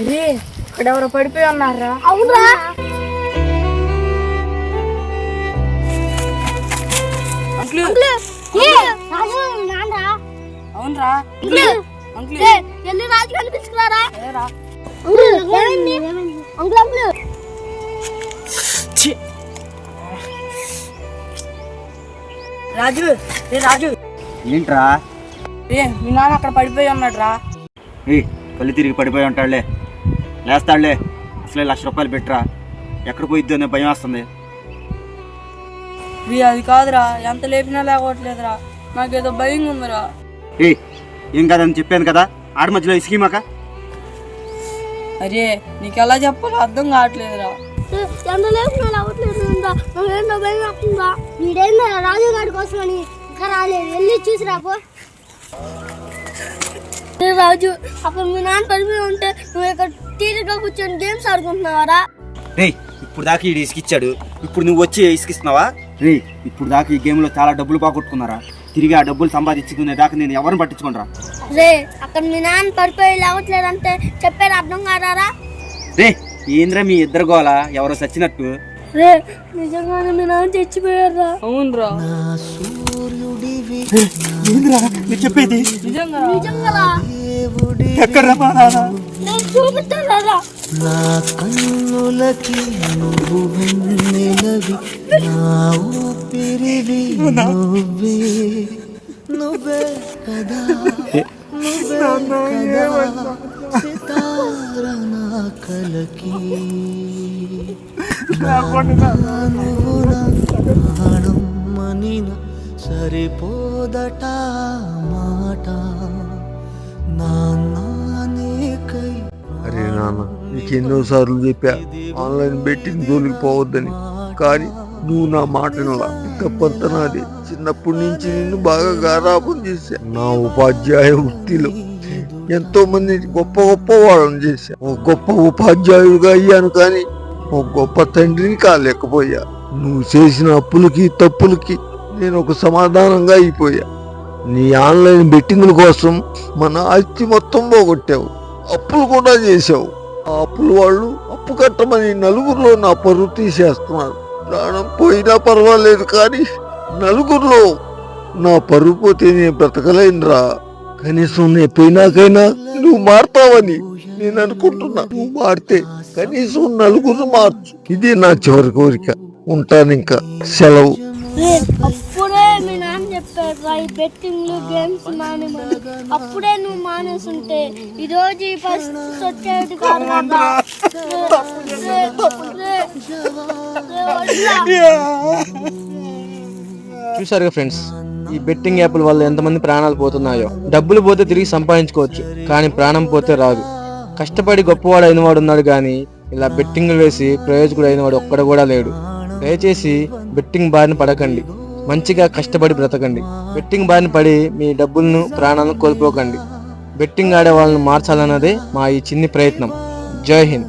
రే ఇక్కడ ఎవరో పడిపోయి ఉన్నారా? అవునా ఏ, రాజు. అవునరా. అంకుల్. ఏ, రాజు కనిపించుకున్నారా అంకుల్ అంకుల్. రాజు రే రాజు. ఏంట్రా? రే మీ నాన్న అక్కడ పడిపోయి ఉన్నాడు రా ఏ కళ్ళు తిరిగి పడిపోయి ఉంటాడులే. లేస్తాడులే. అసలే లక్ష రూపాయలు పెట్టరా. ఎక్కడ పోయిద్దో అనే భయం వస్తుంది. రే అది కాదురా. ఎంత లేపినా లేకపోవట్లేదురా నాకేదో భయం ఉందిరా. ఏ ఏం కాదని చెప్పాను కదా? ఆడ మధ్యలో ఇసుకీమాక అరే నీకు ఎలా చెప్పాలో అర్థం కావట్లేదురా. ఎంత అవ్వట్లేదు నాకేంటో భయం వీడేందా రాజు గారి కోసం అని ఇంకా రాలేదు. వెళ్ళి చూసి రాపో రాజు అప్పుడు మీ నాన్న పడిపోయి ఉంటే నువ్వు ఇక్కడ తీరిగా కూర్చొని గేమ్స్ ఆడుకుంటున్నావారా? రే ఇప్పుడు దాకా ఈ ఇసుకిచ్చాడు. ఇప్పుడు నువ్వు వచ్చి ఇసుకిస్తున్నావా? రే ఇప్పుడు దాకా ఈ గేమ్లో చాలా డబ్బులు పోగొట్టుకున్నారా? తిరిగి ఆ డబ్బులు సంపాదించుకునే దాకా నేను ఎవరిని పట్టించుకోనరా? రే అక్కడ మీ నాన్న పడిపోయి లేవట్లేదంటే చెప్పేది అర్థం కాదారా రే ఏంద్రా మీ ఇద్దరు గోల? ఎవరో చచ్చినట్టు రే నిజంగానే మీ నాన్న చచ్చిపోయారా అవునరా. ఏంద్రా? నేను చెప్పేది? ఎక్కడ మా నాన్న? నా కన్నులకి నువ్వు వెన్నెలవి నా ఊపిరివి నువ్వే నువ్వే కదా నువ్వే కదా సితార నా కలకి. నువ్వు నా ప్రాణం మనిన మొదట మాట అరే నాన్న నీకు ఎన్నోసార్లు చెప్పా ఆన్లైన్ బెట్టింగ్ జోలికి పోవద్దని. కానీ నువ్వు నా మాట వినలా. తప్పంత నాది. చిన్నప్పటి నుంచి నిన్ను బాగా గారాపం చేశా. నా ఉపాధ్యాయ వృత్తిలో ఎంతో మంది గొప్ప గొప్ప వాళ్ళని చేశా. ఒక గొప్ప ఉపాధ్యాయుడిగా అయ్యాను కానీ ఒక గొప్ప తండ్రిని కాలేకపోయా. నువ్వు చేసిన అప్పులకి తప్పులకి నేను ఒక సమాధానంగా అయిపోయా. నీ ఆన్లైన్ బెట్టింగుల కోసం మన ఆస్తి మొత్తం పోగొట్టావు. అప్పులు కూడా చేసావు ఆ అప్పులు వాళ్ళు అప్పు కట్టమని నలుగురిలో నా పరువు తీసేస్తున్నారు. ప్రాణం పోయినా పర్వాలేదు కానీ నలుగురిలో నా పరువు పోతే నేను బ్రతకలేనురా. కనీసం నేను పోయినాకైనా నువ్వు మారుతావని నేను అనుకుంటున్నా. నువ్వు మారితే కనీసం నలుగురు మార్చు ఇది నా చివరి కోరిక. ఉంటాను ఇంకా సెలవు. అప్పుడే మీ నాన్న చెప్పారు రా, ఈ బెట్టింగ్లు గేమ్స్ మానేమని అప్పుడే నువ్వు మానేసుంటే ఈ రోజు ఈ పరిస్థితి వచ్చేది కాదు. చూసారుగా ఫ్రెండ్స్ ఈ బెట్టింగ్ యాప్ల వల్ల ఎంతమంది ప్రాణాలు పోతున్నాయో. డబ్బులు పోతే తిరిగి సంపాదించుకోవచ్చు కానీ ప్రాణం పోతే రాదు. కష్టపడి గొప్పవాడు అయినవాడు ఉన్నాడు కానీ ఇలా బెట్టింగ్లు వేసి ప్రయోజకుడు అయినవాడు ఒక్కడ కూడా లేడు. దయచేసి బెట్టింగ్ బారిన పడకండి. మంచిగా కష్టపడి బ్రతకండి. బెట్టింగ్ బారిన పడి మీ డబ్బులను ప్రాణాలను కోల్పోకండి. బెట్టింగ్ ఆడే వాళ్ళని మార్చాలన్నదే మా ఈ చిన్ని ప్రయత్నం. జై హింద్.